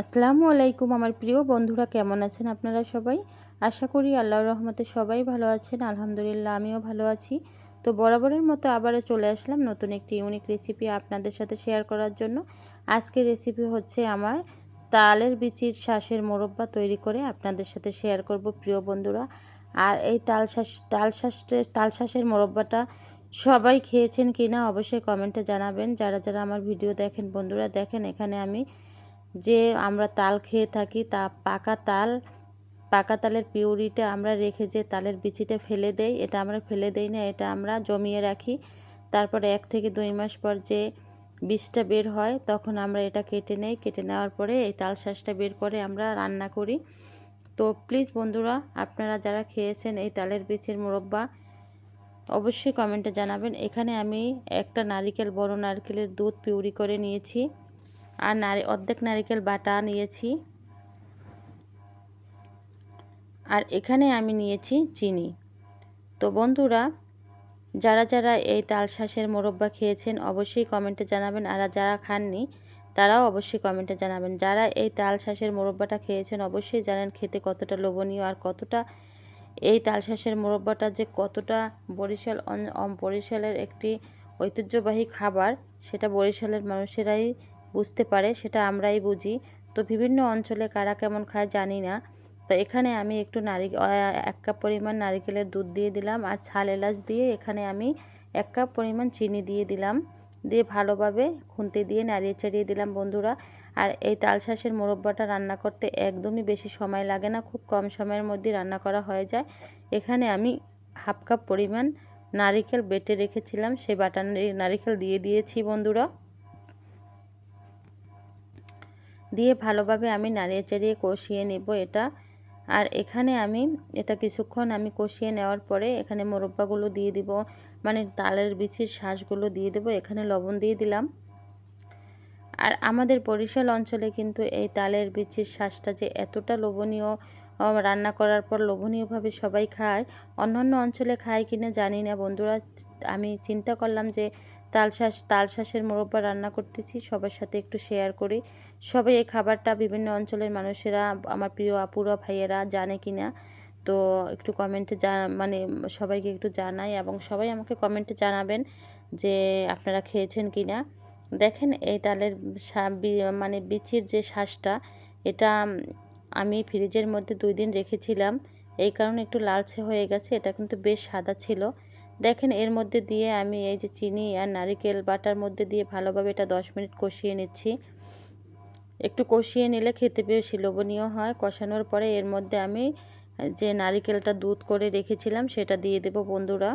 আসসালামু আলাইকুম আমার প্রিয় বন্ধুরা, কেমন আছেন আপনারা সবাই? আশা করি আল্লাহর রহমতে সবাই ভালো আছেন, আলহামদুলিল্লাহ আমিও ভালো আছি। তো বরাবরের মতো আবারও চলে আসলাম নতুন একটি ইউনিক রেসিপি আপনাদের সাথে শেয়ার করার জন্য। আজকের রেসিপি হচ্ছে আমার তালের বিচির শ্বাসের মোরব্বা তৈরি করে আপনাদের সাথে শেয়ার করব প্রিয় বন্ধুরা। আর এই তাল শ্বাস তাল শ্বাসের তাল শ্বাসের মোরব্বাটা সবাই খেয়েছেন কি না অবশ্যই কমেন্টে জানাবেন। যারা যারা আমার ভিডিও দেখেন বন্ধুরা, দেখেন এখানে আমি যে আমরা তাল খেয়ে থাকি, তা পাকা তাল, পাকা তালের পিউরিটা আমরা রেখে যে তালের বিচিটা ফেলে দেই, এটা আমরা ফেলে দেই না, এটা আমরা জমিয়ে রাখি। তারপরে এক থেকে দুই মাস পর যে বীজটা বের হয়, তখন আমরা এটা কেটে নেই। কেটে নেওয়ার পরে এই তাল শ্বাসটা বের করে আমরা রান্না করি। তো প্লিজ বন্ধুরা, আপনারা যারা খেয়েছেন এই তালের বীজের মুরব্বা, অবশ্যই কমেন্টে জানাবেন। এখানে আমি একটা নারিকেল, বড় নারকেলের দুধ পিউরি করে নিয়েছি। আর নারী, অর্ধেক নারিকেল বাটা নিয়েছি। আর এখানে আমি নিয়েছি চিনি। তো বন্ধুরা, যারা যারা এই তাল শ্বাসের মোরব্বা খেয়েছেন, অবশ্যই কমেন্টে জানাবেন। আর যারা খাননি, তারাও অবশ্যই কমেন্টে জানাবেন। যারা এই তাল শ্বাসের মোরব্বাটা খেয়েছেন, অবশ্যই জানেন খেতে কতটা লোভনীয় আর কতটা এই তাল শ্বাসের মোরব্বাটা যে কতটা বরিশাল বরিশালের একটি ঐতিহ্যবাহী খাবার, সেটা বরিশালের মানুষেরাই বুঝতে পারে, সেটা আমরাই বুঝি। তো বিভিন্ন অঞ্চলে কারা কেমন খায় জানি না। তো এখানে আমি একটু নারি এক কাপ পরিমাণ নারিকেলের দুধ দিয়ে দিলাম আর ছাল এলাচ দিয়ে এখানে আমি এক কাপ পরিমাণ চিনি দিয়ে দিলাম। দিয়ে ভালোভাবে খুন্তি দিয়ে নাড়িয়ে চাড়িয়ে দিলাম বন্ধুরা। আর এই তালশাঁসের মোরব্বাটা রান্না করতে একদমই বেশি সময় লাগে না, খুব কম সময়ের মধ্যে রান্না করা হয়ে যায়। এখানে আমি হাফ কাপ পরিমাণ নারিকেল বেটে রেখেছিলাম সেই বাটা নারিকেল দিয়ে দিয়েছি বন্ধুরা। দিয়ে ভালোভাবে আমি নাড়িয়ে চাড়িয়ে কষিয়ে নেব এটা। আর এখানে আমি এটা কিছুক্ষণ আমি কষিয়ে নেওয়ার পরে এখানে মোরব্বাগুলো দিয়ে দিব মানে তালের বিচির শ্বাসগুলো দিয়ে দেব, এখানে লবণ দিয়ে দিলাম। আর আমাদের বরিশাল অঞ্চলে কিন্তু এই তালের বিচির শ্বাসটা যে এতটা লোভনীয় রান্না করার পর লোভনীয়ভাবে সবাই খায়, অন্যান্য অঞ্চলে খায় কিনা জানি না। বন্ধুরা, আমি চিন্তা করলাম যে তালশাঁস, তালশাঁসের মোরব্বা রান্না করতেছি, সবার সাথে একটু শেয়ার করি। সবাই এই খাবারটা বিভিন্ন অঞ্চলের মানুষেরা, আমার প্রিয় আপুরা, ভাইয়েরা জানে কি না তো একটু কমেন্টে যা মানে সবাইকে একটু জানাই এবং সবাই আমাকে কমেন্টে জানাবেন যে আপনারা খেয়েছেন কি না দেখেন এই তালের মানে বিচির যে শ্বাসটা এটা আমি ফ্রিজের মধ্যে দুই দিন রেখেছিলাম। এই কারণে একটু লালচে হয়ে গেছে, এটা কিন্তু বেশ সাদা ছিল। দেখেন, এর মধ্যে দিয়ে আমি এই যে চিনি আর নারিকেল বাটার মধ্যে দিয়ে ভালোভাবে এটা দশ মিনিট কষিয়ে নিচ্ছি। একটু কষিয়ে নিলে খেতে বেশি লোভনীয় হয়। কষানোর পরে এর মধ্যে আমি যে নারিকেলটা দুধ করে রেখেছিলাম, সেটা দিয়ে দেব বন্ধুরা।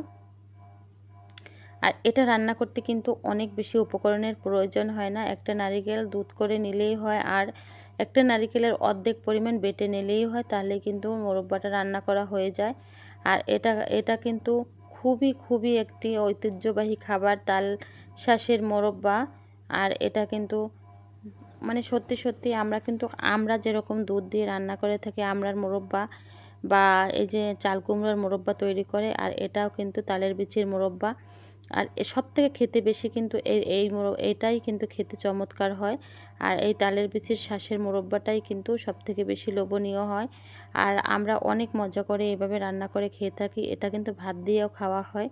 আর এটা রান্না করতে কিন্তু অনেক বেশি উপকরণের প্রয়োজন হয় না। একটা নারিকেল দুধ করে নিলেই হয় আর একটা নারিকেলের অর্ধেক পরিমাণ বেটে নিলেই হয়, তাহলে কিন্তু মোরব্বাটা রান্না করা হয়ে যায়। আর এটা এটা কিন্তু খুবই খুবই একটি ঐতিহ্যবাহী খাবার, তাল শাঁসের মোরব্বা। আর এটা কিন্তু মানে সত্যি সত্যি আমরা কিন্তু, আমরা যেরকম দুধ দিয়ে রান্না করে থাকি, আমরার মোরব্বা বা এই যে চাল কুমড়োর মোরব্বা তৈরি করে, আর এটাও কিন্তু তালের বিচির মোরব্বা। আর সব থেকে খেতে বেশি কিন্তু এই এই এটাই কিন্তু খেতে চমৎকার হয়। আর এই তালের বিচির শ্বাসের মোরব্বাটাই কিন্তু সব থেকে বেশি লোভনীয় হয়। আর আমরা অনেক মজা করে এভাবে রান্না করে খেয়ে থাকি, এটা কিন্তু ভাত দিয়েও খাওয়া হয়।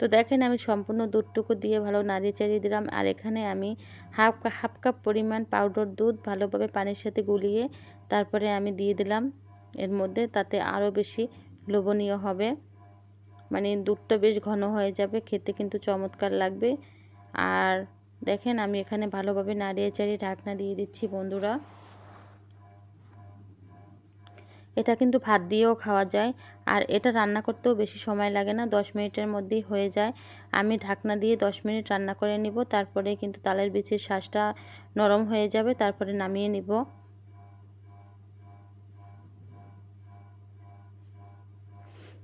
তো দেখেন আমি সম্পূর্ণ দুধটুকু দিয়ে ভালো নাড়িয়ে চাড়িয়ে দিলাম। আর এখানে আমি হাফ হাফ কাপ পরিমাণ পাউডার দুধ ভালোভাবে পানির সাথে গুলিয়ে তারপরে আমি দিয়ে দিলাম। এর মধ্যে তাতে আরও বেশি লোভনীয় হবে। মানে দুধটা বেশ ঘন হয়ে যাবে, খেতে কিন্তু চমৎকার লাগবে। আর দেখেন আমি এখানে ভালোভাবে নাড়িয়ে চাড়িয়ে ঢাকনা দিয়ে দিচ্ছি বন্ধুরা। এটা কিন্তু ভাত দিয়েও খাওয়া যায়, আর এটা রান্না করতেও বেশি সময় লাগে না, দশ মিনিটের মধ্যেই হয়ে যায়। আমি ঢাকনা দিয়ে দশ মিনিট রান্না করে নিব, তারপরে কিন্তু তালের বিচির শ্বাসটা নরম হয়ে যাবে, তারপরে নামিয়ে নিব।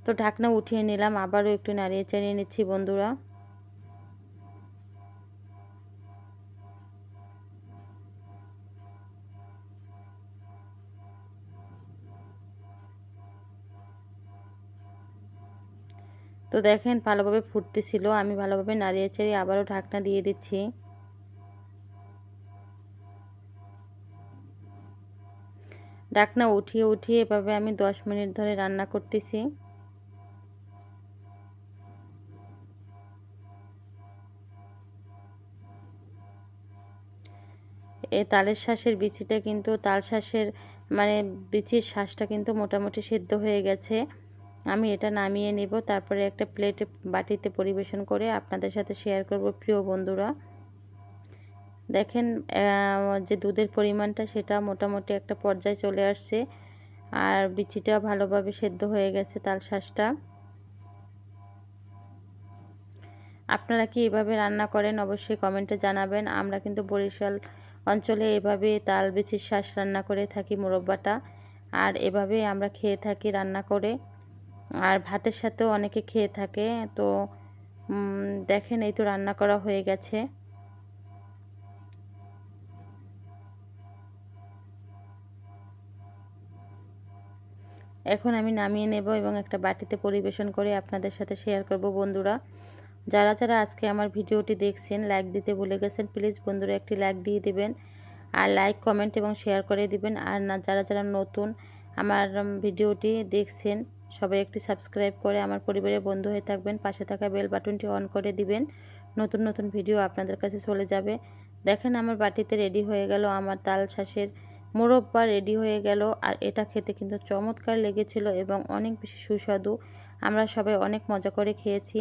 তো ঢাকনা উঠিয়ে নিলাম, আবারও একটু নাড়িয়ে চাড়িয়ে নিচ্ছি বন্ধুরা। তো দেখেন ভালোভাবে ফুটতেছিল, আমি ভালোভাবে নাড়িয়ে চাড়িয়ে আবারও ঢাকনা দিয়ে দিচ্ছি। ডাকনা উঠিয়ে উঠিয়ে এভাবে আমি দশ মিনিট ধরে রান্না করতেছি। এই তালের শ্বাসের বিচিটা কিন্তু, তাল শ্বাসের মানে বিচির শ্বাসটা কিন্তু মোটামুটি সিদ্ধ হয়ে গেছে। আমি এটা নামিয়ে নিব, তারপরে একটা প্লেটে বাটিতে পরিবেশন করে আপনাদের সাথে শেয়ার করব প্রিয় বন্ধুরা। দেখেন যে দুধের পরিমাণটা সেটা মোটামুটি একটা পর্যায়ে চলে আসছে, আর বিচিটা ভালোভাবে সেদ্ধ হয়ে গেছে তাল শ্বাসটা আপনারা কি এভাবে রান্না করেন অবশ্যই কমেন্টে জানাবেন। আমরা কিন্তু বরিশাল অঞ্চলে এভাবে তাল বিচির শ্বাস রান্না করে থাকি মুরব্বাটা। আর এভাবে আমরা খেয়ে থাকি রান্না করে। আর ভাতের সাথেও অনেকে খেয়ে থাকে। তো দেখেন এই তো রান্না করা হয়ে গেছে। এখন আমি নামিয়ে নেব এবং একটা বাটিতে পরিবেশন করে আপনাদের সাথে শেয়ার করব বন্ধুরা। যারা যারা আজকে আমার ভিডিওটি দেখছেন লাইক দিতে ভুলে গেছেন প্লিজ বন্ধুরা একটি লাইক দিয়ে দিবেন। আর লাইক কমেন্ট এবং শেয়ার করে দিবেন। আর না, যারা যারা নতুন আমার ভিডিওটি দেখছেন, সবাই একটি সাবস্ক্রাইব করে আমার পরিবারের বন্ধু হয়ে থাকবেন। পাশে থাকা বেল বাটনটি অন করে দিবেন। নতুন নতুন ভিডিও আপনাদের কাছে চলে যাবে। দেখেন আমার বাটিতে রেডি হয়ে গেল আমার তাল শাঁসের মোরব্বা রেডি হয়ে গেল। আর এটা খেতে কিন্তু চমৎকার লেগেছিল এবং অনেক বেশি সুস্বাদু। আমরা সবাই অনেক মজা করে খেয়েছি।